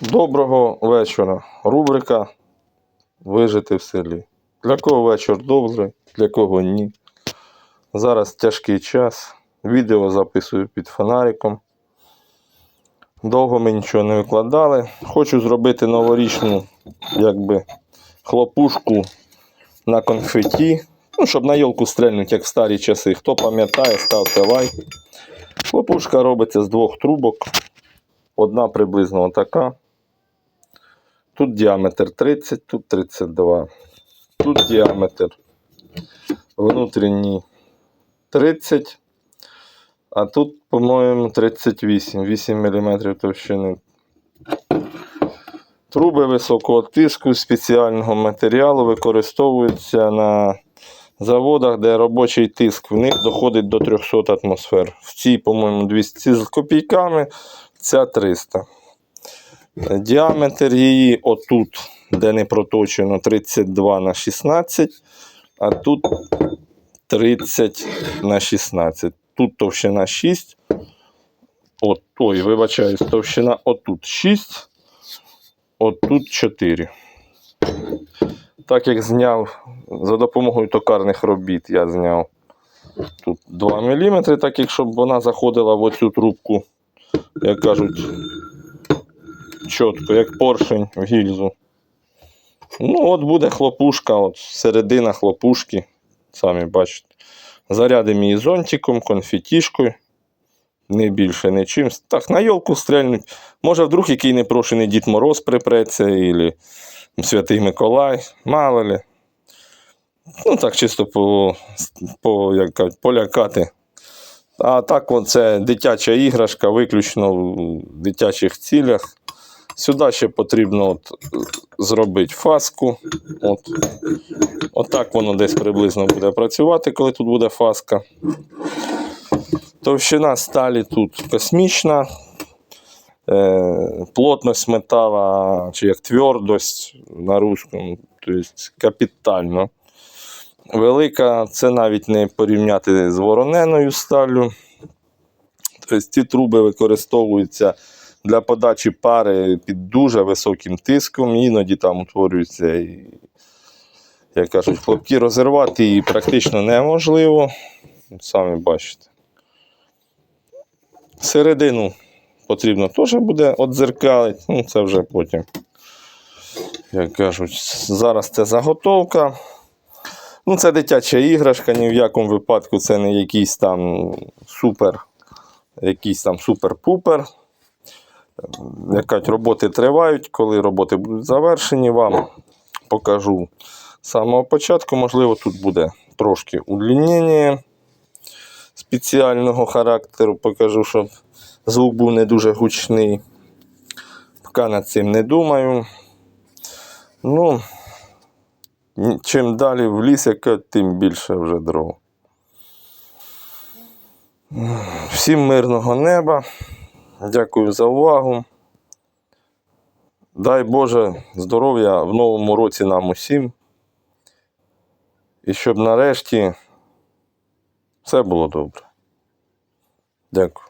Доброго вечора. Рубрика Вижити в селі. Для кого вечір добрий, для кого ні. Зараз тяжкий час. Відео записую під фонариком. Довго ми нічого не викладали. Хочу зробити новорічну якби, хлопушку на конфеті. Ну, щоб на йолку стрельнути, як в старі часи. Хто пам'ятає, ставте лайк. Хлопушка робиться з двох трубок. Одна приблизно отака. Тут діаметр 30, тут 32. Тут діаметр внутрішній 30. А тут, по-моєму, 38, 8 мм товщини. Труби високого тиску спеціального матеріалу використовуються на заводах, де робочий тиск в них доходить до 300 атмосфер. В цій, по-моєму, 200 з копійками, ця 300. Діаметр її отут, де не проточено, 32 на 16, а тут 30 на 16. Тут товщина 6. От, ой, вибачаюсь, товщина отут 6, отут 4. Так як зняв за допомогою токарних робіт, я зняв тут 2 мм, так як щоб вона заходила в оцю трубку, як кажуть, чітко, як поршень в гільзу. Ну, от буде хлопушка, от середина хлопушки, самі бачите. Зарядимо її зонтиком, конфетішкою. Не більше нічим. Так, на йолку стрельнуть. Може, вдруг який непрошений Дід Мороз припреться, або Святий Миколай, мало ли. Ну, так, чисто по, по, як полякати. А так, це дитяча іграшка, виключно в дитячих цілях. Сюди ще потрібно от, зробити фаску. От. Отак воно десь приблизно буде працювати, коли тут буде фаска. Товщина сталі тут космічна. Е, плотність метала, чи як твердость на русскому, тобто капітально. Велика, це навіть не порівняти з вороненою сталлю. Тобто ці труби використовуються для подачі пари під дуже високим тиском, іноді там утворюються, і, як кажуть, хлопки розірвати її практично неможливо. Самі бачите. Середину потрібно теж буде отзеркалити, ну це вже потім. Як кажуть, зараз це заготовка. Ну, це дитяча іграшка, ні в якому випадку це не якийсь там супер, якийсь там супер-пупер. Якать роботи тривають, коли роботи будуть завершені, вам покажу з самого початку. Можливо, тут буде трошки удлінення спеціального характеру. Покажу, щоб звук був не дуже гучний. Поки над цим не думаю. Ну, чим далі в ліс, яка, тим більше вже дров. Всім мирного неба. Дякую за увагу. Дай Боже здоров'я в новому році нам усім. І щоб нарешті все було добре. Дякую.